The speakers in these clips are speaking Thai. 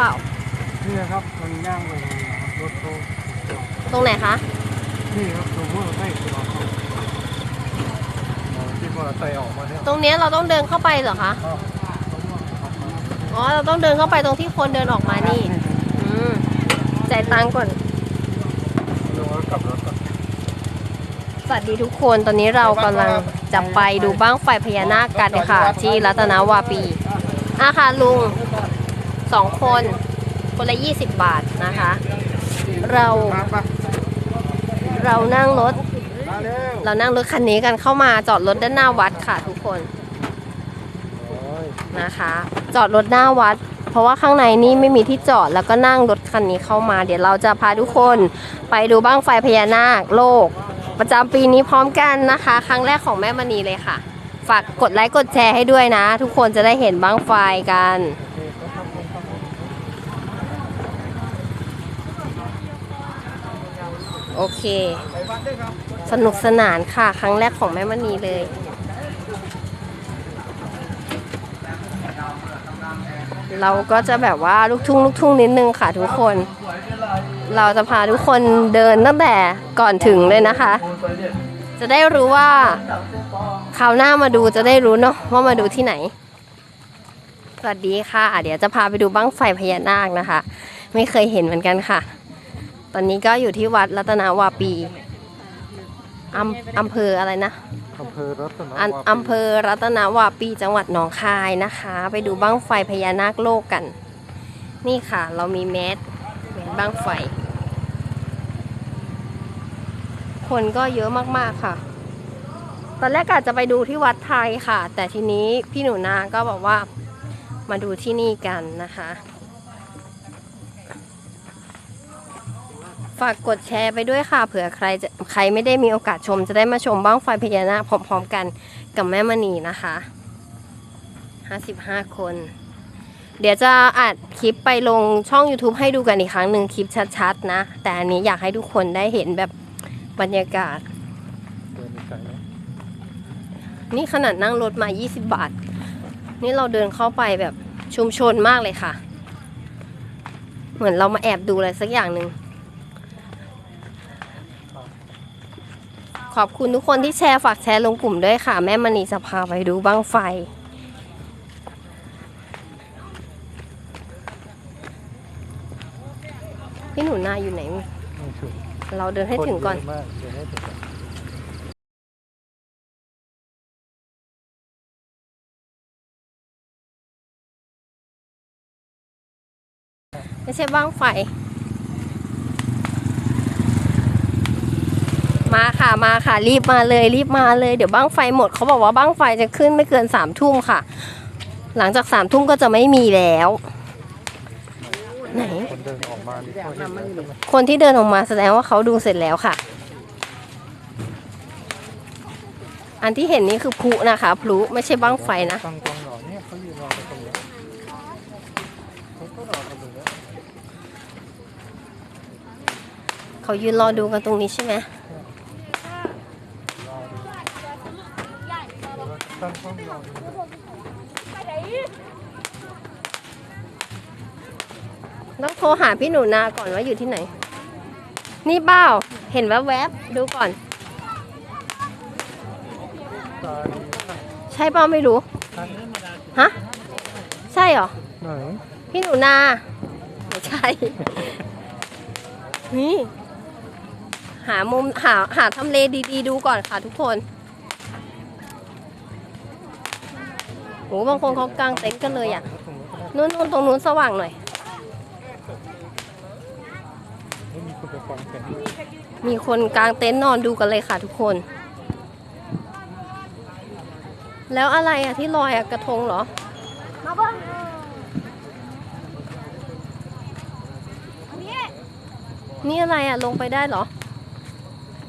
เปล่า นี่นะครับมันย่างไปเลยนะครับรถโตตรงไหนคะ นี่ครับตัวเมื่อไม่ตัวเขาที่มอเตอร์ไซค์ออกมาเนี่ยตรงเนี้ยเราต้องเดินเข้าไปเหรอคะ อ้าวตัวเมื่อออกมาอ๋อ เราต้องเดินเข้าไปตรงที่คนเดินออกมานี่ อืมจ่ายตังค์ก่อน ลงแล้วกลับรถก่อน สวัสดีทุกคนตอนนี้เรากำลังจะไปดูบ้างไฟพญานาคกันค่ะ ที่รัตนวาปีอาค่ะลุง สองคน คนละ 20 บาทนะคะ เรามาปะเรานั่งรถมาเร็วเรานั่งรถคันนี้กันเข้ามาจอดรถด้านหน้าวัดค่ะทุกคนโอ้ยนะคะ จอดรถหน้าวัด เพราะว่าข้างในนี่ไม่มีที่จอดแล้วก็นั่งรถคันนี้เข้ามา เดี๋ยวเราจะพาทุกคนไปดูบ้างไฟพญานาคโลก ประจำปีนี้พร้อมกันนะคะ ครั้งแรกของแม่มณีเลยค่ะ ฝากกดไลค์กดแชร์ให้ด้วยนะ ทุกคนจะได้เห็นบ้างไฟกัน โอเคครับผมครับผม โอเค ไปบ้านด้ว ยครับสนุกสนานค่ะ ครั้งแรกของแม่มณีเลย เราก็จะแบบว่าลูกทุ่งลูกทุ่งนิดนึงค่ะทุกคน เราจะพาทุกคนเดินตั้งแต่ก่อนถึงเลยนะคะ จะได้รู้ว่าคราวหน้ามาดูจะได้รู้เนาะว่ามาดูที่ไหน สวัสดีค่ะ เดี๋ยวจะพาไปดูบ้างไฟพญานาคนะคะ ไม่เคยเห็นเหมือนกันค่ะ ตอนนี้ก็อยู่ที่วัดรัตนวาปีอำอำเภออะไรนะอำเภอรัตนอันวาปีอำเภอรัตนวาปีจังหวัดหนองคายนะคะ ไปดูบ้างไฟพญานาคโลกกัน นี่ค่ะ เรามีแมสแมสบ้างไฟ คนก็เยอะมากๆค่ะ ตอนแรกกะจะไปดูที่วัดไทยค่ะ แต่ทีนี้พี่หนูนาก็บอกว่ามาดูที่นี่กันนะคะ ฝากกดแชร์ไปด้วยค่ะ เผื่อใครจะใครไม่ได้มีโอกาสชม จะได้มาชมบ้างไฟพญานาคพร้อมๆกันกับแม่มณีนะคะ55 คน เดี๋ยวจะอัดคลิปไปลงช่อง YouTube ให้ดูกันอีกครั้งหนึ่งคลิปชัดๆนะ แต่อันนี้อยากให้ทุกคนได้เห็นแบบบรรยากาศ นี่ขนาดนั่งรถมา 20 บาท นี่เราเดินเข้าไปแบบชุมชนมากเลยค่ะ เหมือนเรามาแอบดูอะไรสักอย่างหนึ่ง ขอบคุณทุกคนที่แชร์ฝากแชร์ลงกลุ่มด้วยค่ะ แม่มณีจะพาไปดูบ้างไฟ พี่หนูนาอยู่ไหน เราเดินให้ถึงก่อน ไม่ใช่บ้างไฟ มาค่ะมาค่ะ รีบมาเลยรีบมาเลยเดี๋ยวบ้างไฟหมดเขาบอกว่าบ้างไฟจะขึ้นไม่เกินสามทุ่มค่ะ หลังจากสามทุ่มก็จะไม่มีแล้ว ไหน คนเดินออกมานี่ก็เห็นแล้วคนที่เดินออกมาแสดงว่าเขาดูเสร็จแล้วค่ะ อันที่เห็นนี่คือพลุนะคะพลุไม่ใช่บ้างไฟนะ ตั้งกองหน่อเนี่ยเขายืนรอกันตรงนี้เขาก็รอกันตรงนี้เขายืนรอดูกันตรงนี้ใช่ไหม ตั้งกล้องรอต้องโทรหาพี่หนูนาก่อนว่าอยู่ที่ไหน นี่เป้าเห็นแวบๆดูก่อน ตาดีใช่เป้าไม่รู้ ฮะ ใช่เหรอ ไหนพี่หนูนาไม่ใช่ นี่ หามุมหาหาทำเลดีๆดูก่อนค่ะทุกคน โอ้บางคนเขากางเต็นท์กันเลยอะนู้นนู้นตรงนู้นสว่างหน่อย มีคนกางเต็นท์นอนดูกันเลยค่ะทุกคน แล้วอะไรอะที่ลอยอะกระทงเหรอมาบิ้งนี่อะไรอะลงไปได้เหรอ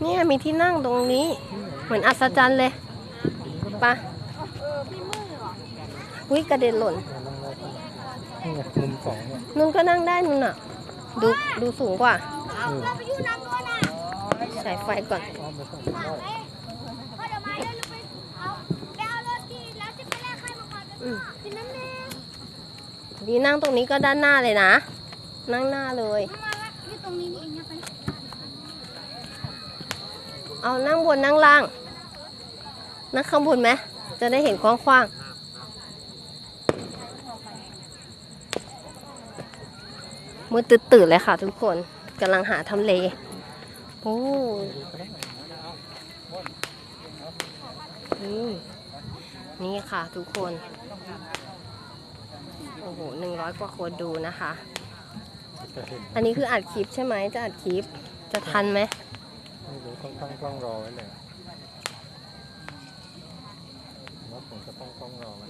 เนี่ยมีที่นั่งตรงนี้ เหมือนอัศจรรย์เลยปะ เออพี่มึงเหรอ วิกระเด็นหล่นนี่ไงมุมสองเนี่ยนุ่นก็นั่งได้นุ่นอะ ดูดูสูงกว่า เออเราไปอยู่น้ำด้วยนะใส่ไฟก่อน อ้อมไปฝั่งนี้ได้เฮ้ยพ่อเดี๋ยวมาเดี๋ยวเราไปเอาไปเอารถที่แล้วจะไปแลกให้มาก่อนอืมกินน้ำแน่ดีนั่งตรงนี้ก็ด้านหน้าเลยนะ นั่งหน้าเลยมาละนี่ตรงนี้นี่เองนะไปเอานั่งบนนั่งล่าง นั่งข้างบนไหม จะได้เห็นกว้างๆ มืดตื่นเลยค่ะทุกคนกำลังหาทำเลโอ้นี่ค่ะทุกคน โอ้โหหนึ่งร้อยกว่าคนดูนะคะ อันนี้คืออัดคลิปใช่ไหม จะอัดคลิป จะทันไหมไม่รู้ต้องตั้งกล้องรอไว้เลยว่าผมจะตั้งกล้องรอไว้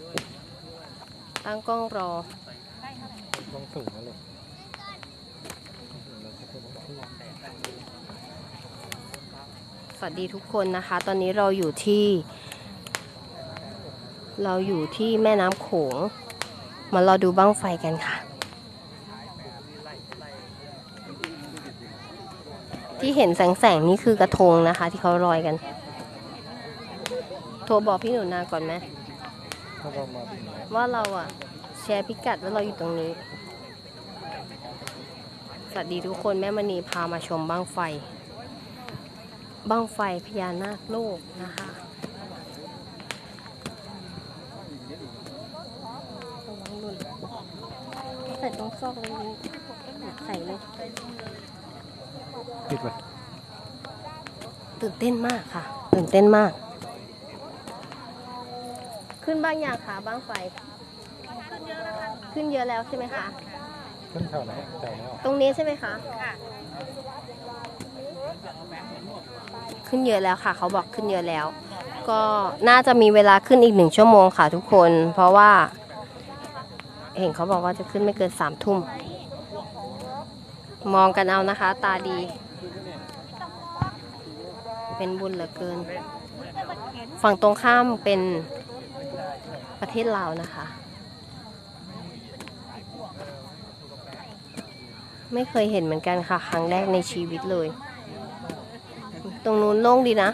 ตั้งกล้องรอต้องสูงนั่นเลยเราจะเป็นที่ ส วัสดีทุกคนนะคะ ตอนนี้เราอยู่ที่ เราอยู่ที่แม่น้ำโขง มารอดูบ้างไฟกันค่ะ ที่เห็นแสงๆนี่คือกระทงนะคะ ที่เขาลอยกัน โทรบอกพี่หนูนาก่อนไหมว่าเราอะ แชร์พิกัดว่าเราอยู่ตรงนี้ สวัสดีทุกคนแม่มณีพามาชมบ้างไฟ บ้างไฟพญานาคโลกนะคะระวังหล่นใส่ตรงซอกตรงนี้ใส่เลยปิดไปตื่นเต้นมากค่ะ ตื่นเต้นมาก ขึ้นบ้างอย่างคะบ้างไฟ ขึ้นเยอะแล้วใช่ไหมคะ ขึ้นแถวไหนแถวไหนออกตรงนี้ใช่ไหมคะ ขึ้นเยอะแล้วค่ะ เขาบอกขึ้นเยอะแล้ว ก็น่าจะมีเวลาขึ้นอีกหนึ่งชั่วโมงค่ะทุกคน เพราะว่า เห็นเขาบอกว่าจะขึ้นไม่เกินสามทุ่ม มองกันเอานะคะ ตาดี เป็นบุญเหลือเกิน ฝั่งตรงข้ามเป็นประเทศลาวนะคะ ไม่เคยเห็นเหมือนกันค่ะ ครั้งแรกในชีวิตเลย ตรงนู้นโล่งดีนะ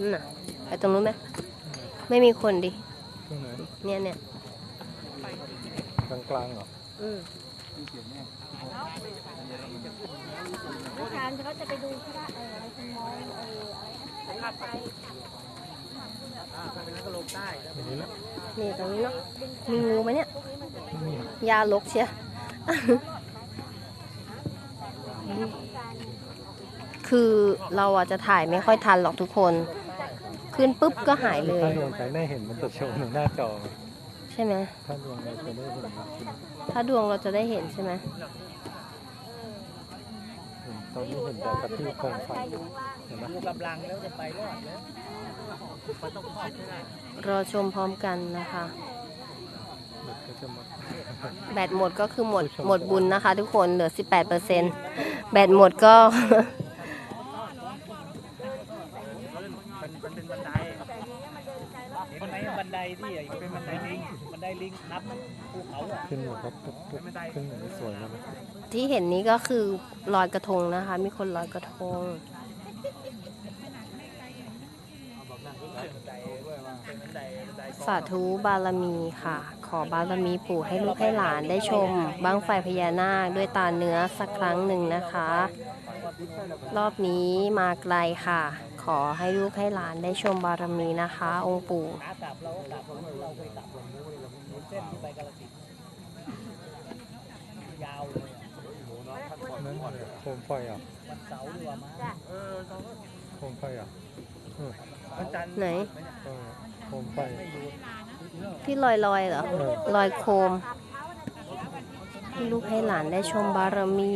นั่นน่ะไปตรงนู้นไหมไม่มีคนดิ ตรงไหนเนี่ยเนี่ยกลางกลางๆเหรออืมอาจารย์เขาจะไปดูพระเอออะไรคุณมองเอออะไรนะไปอย่างนี้แหละนี่ตรงนี้เนาะ มีงูไหมเนี่ยนี่ยาลกเชีย คือเราอะจะถ่ายไม่ค่อยทันหรอกทุกคน ขึ้นปุ๊บก็หายเลย ถ้าดวงใจได้เห็นมันจะโชว์ในหน้าจอ ใช่ไหม ถ้าดวงเราจะได้เห็นจริงถ้าดวงเราจะได้เห็นใช่ไหมๆเห็นตอนนี้เห็นแต่กระที่โคมไฟเห็นไหมรอชมพร้อมกันนะคะเด็กก็จะมาแบตหมดก็คือหมดหมดบุญนะคะทุกคนเหลือ 18%แบตหมดก็ เห็นไหมบันได ที่อะเป็นบันไดลิงบันไดลิงนับภูเขาอะขึ้นหมดครับปุ๊บปุ๊บขึ้นหมดสวยแล้วนะที่เห็นนี้ก็คือลอยกระทงนะคะ มีคนลอยกระทงสาธุบารมีค่ะ ขอบารมีปู่ให้ลูกให้หลานได้ชมบ้างไฟพญานาคด้วยตาเนื้อสักครั้งหนึ่งนะคะ รอบนี้มาไกลค่ะ ขอให้ลูกให้หลานได้ชมบารมีนะคะ องค์ปู่ขากลับเราก็กลับเราเราเคยกลับเส้นที่ไปกาลสินธุ์ยาวเลยอะนั่นโคมไฟอะวันเสาร์ดีกว่ามาเออเขาโคมไฟอะเออวันจันทร์ไหนเออโคมไฟที่ลอยลอยๆเหรอลอยโคมให้ลูกให้หลานได้ชมบารมี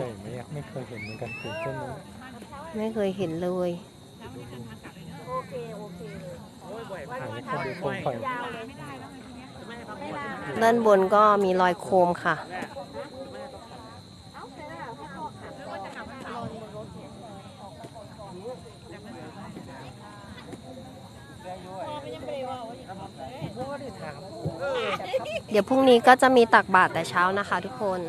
ใหญ่ไหมอะไม่เคยเห็นเหมือนกันตื่นเต้นนะไม่เคยเห็นเลย ถ่ายให้เขาดูโคมไฟด้านบนก็มีรอยโคมค่ะเดี๋ยวพรุ่งนี้ก็จะมีตักบาตรแต่เช้านะคะทุกคน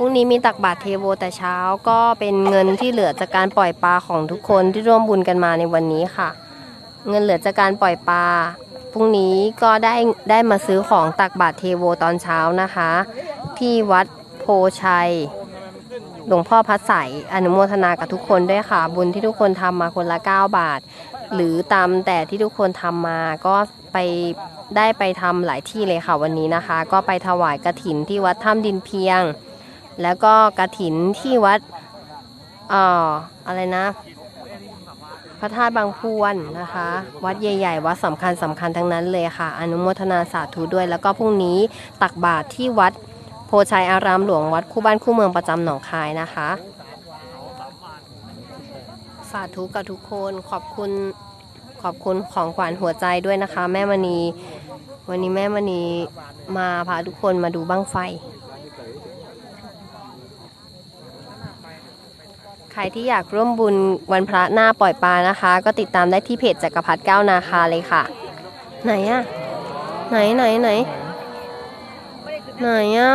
พรุ่งนี้มีตักบาตรเทโวแต่เช้าก็เป็นเงินที่เหลือจากการปล่อยปลาของทุกคนที่ร่วมบุญกันมาในวันนี้ค่ะ เงินเหลือจากการปล่อยปลาพรุ่งนี้ก็ได้ได้มาซื้อของตักบาตรเทโวตอนเช้านะคะ ที่วัดโพชัยหลวงพ่อพัดใสอนุโมทนากับทุกคนด้วยค่ะ บุญที่ทุกคนทำมาคนละ 9 บาท หรือตามแต่ที่ทุกคนทำมาก็ไปได้ไปทำหลายที่เลยค่ะวันนี้นะคะ ก็ไปถวายกระถินที่วัดถ้ำดินเพียง แล้วก็กระถินที่วัดเอ่ออะไรนะ พระธาตุบางพวนนะคะ วัดใหญ่ๆ วัดสำคัญสำคัญทั้งนั้นเลยค่ะ อนุโมทนาสาธุด้วย แล้วก็พรุ่งนี้ตักบาตรที่วัดโพชัยอารามหลวงวัดคู่บ้านคู่เมืองประจำหนองคายนะคะ สาธุกับทุกคนขอบคุณขอบคุณของขวัญหัวใจด้วยนะคะ แม่มณีวันนี้แม่มณีมาพาทุกคนมาดูบั้งไฟ ใค รที่อยากร่วมบุญวันพระหน้าปล่อยปลานะคะ ก็ติดตามได้ที่เพจจักรพัฒก้าวนาคาเลยค่ะ ไหนอะไหนไหนไหนไหนอะ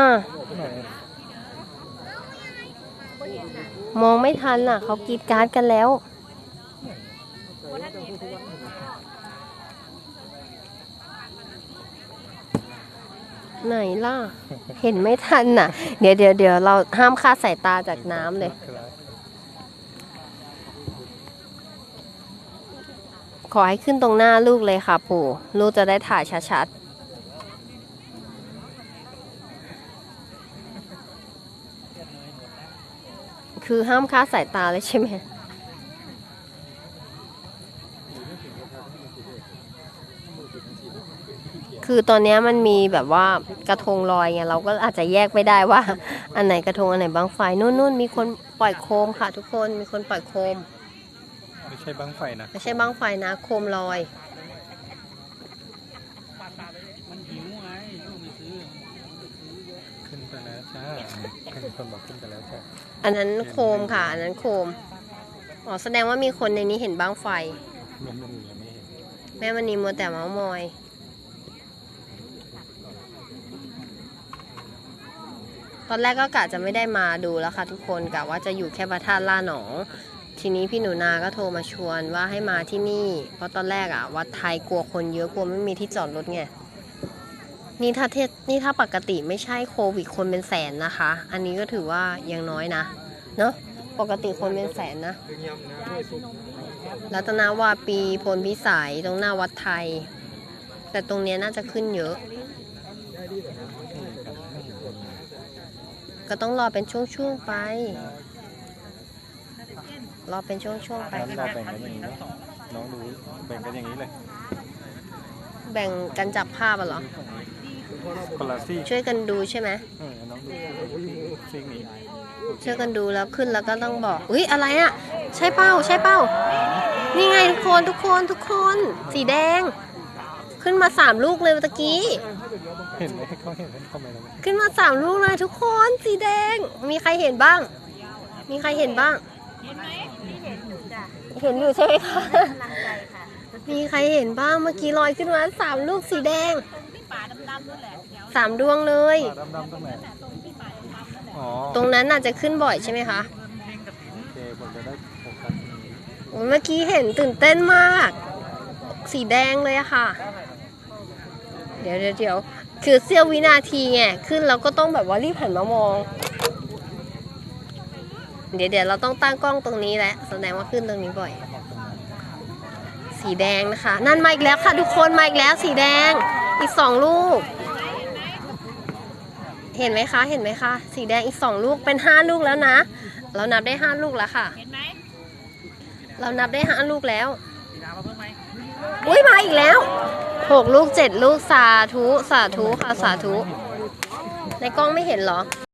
มองไม่ทันอะเขากรีดการ์ดกันแล้ว ไหนล่ะ เห็นไม่ทันน่ะ เดี๋ยวเดี๋ยวเดี๋ยวเราห้ามคาดสายตาจากน้ำเลย คืออะไร ขอให้ขึ้นตรงหน้าลูกเลยค่ะปู่ ลูกจะได้ถ่ายชัดๆ คือห้ามคลาสายตาเลยใช่ไหมคือตอนนี้มันมีแบบว่ากระทงลอยไงเราก็อาจจะแยกไม่ได้ว่า อันไหนกระทงอันไหนบางไฟนู่นนู่นมีคนปล่อยโคมค่ะ ทุกคนมีคนปล่อยโคม ไม่ใช่บังไฟนะไม่ใช่บ้างไฟนะ โคมลอย มันหิวไงลูกไม่ซื้อขึ้นไปแล้วจ้าขึ้นคนบอกขึ้นไปแล้วจ้าอันนั้นโคมค่ะ อันนั้นโคม อ๋อ แสดงว่ามีคนในนี้เห็นบ้างไฟมันไม่มียังไม่เห็นแม่มันนีมัวแต่เมาส์มอย ตอนแรกก็กะจะไม่ได้มาดูแล้วค่ะทุกคนกะว่าจะอยู่แค่พระธาตุล่าหนอง ทีนี้พี่หนูนาก็โทรมาชวนว่าให้มาที่นี่ เพราะตอนแรกอะวัดไทยกลัวคนเยอะกลัวไม่มีที่จอดรถไงนี่ถ้าเทศนี่ถ้าปกติไม่ใช่โควิดคนเป็นแสนนะคะ อันนี้ก็ถือว่ายังน้อยนะ เนอะปกติคนเป็นแสนนะรัตนาวาปีพลพิสัยตรงหน้าวัดไทย แต่ตรงเนี้ยน่าจะขึ้นเยอะ ก็ต้องรอเป็นช่วงๆไป รอเป็นช่วงๆไปงั้นเราแบ่งกันอย่างนี้นะน้องดูแบ่งกันอย่างนี้เลยแบ่งกันจับภาพอะเหรอ คนละซี่ช่วยกันดูใช่ไหมเออน้องดูซีกนี้ช่วยกันดูแล้วขึ้นแล้วก็ต้องบอก อุ้ยอะไรอะใช่เป้าใช่เป้า นี่ไงทุกคนทุกคนทุกคน สีแดง ขึ้นมาสามลูกเลยเมื่อกี้ เห็นไหมเขาเห็นไหมทำไมเราไม่ขึ้นมาสามลูกเลยทุกคนสีแดง มีใครเห็นบ้าง มีใครเห็นบ้าง เห็นอยู่ใช่ไหมคะกำลังใจค่ะมีใครเห็นบ้างเมื่อกี้ลอยขึ้นมาสามลูกสีแดงสามดวงเลยป่าดำๆตรงไหนอ๋อตรงนั้นน่าจะขึ้นบ่อยใช่ไหมคะโอเคผมจะได้โฟกัสตรงนี้โอ้ยเมื่อกี้เห็นตื่นเต้นมาก สีแดงเลยอะค่ะ เดี๋ยวเดี๋ยวเดี๋ยวคือเสี้ยววินาทีไงขึ้นเราก็ต้องแบบว่ารีบหันมามอง เดี๋ยวเดี๋ยวเราต้องตั้งกล้องตรงนี้แหละแสดงว่าขึ้นตรงนี้บ่อย สีแดงนะคะ นั่นมาอีกแล้วค่ะทุกคนมาอีกแล้วสีแดงอีกสองลูก เห็นไหมคะ เห็นไหมคะ สีแดงอีกสองลูกเป็นห้าลูกแล้วนะ เรานับได้ห้าลูกแล้วค่ะ เห็นไหมเรานับได้ห้าลูกแล้วสีดามาเพิ่มไหมอุ้ยมาอีกแล้วหกลูกเจ็ดลูกสาธุสาธุค่ะสาธุ ในกล้องไม่เห็นเหรอ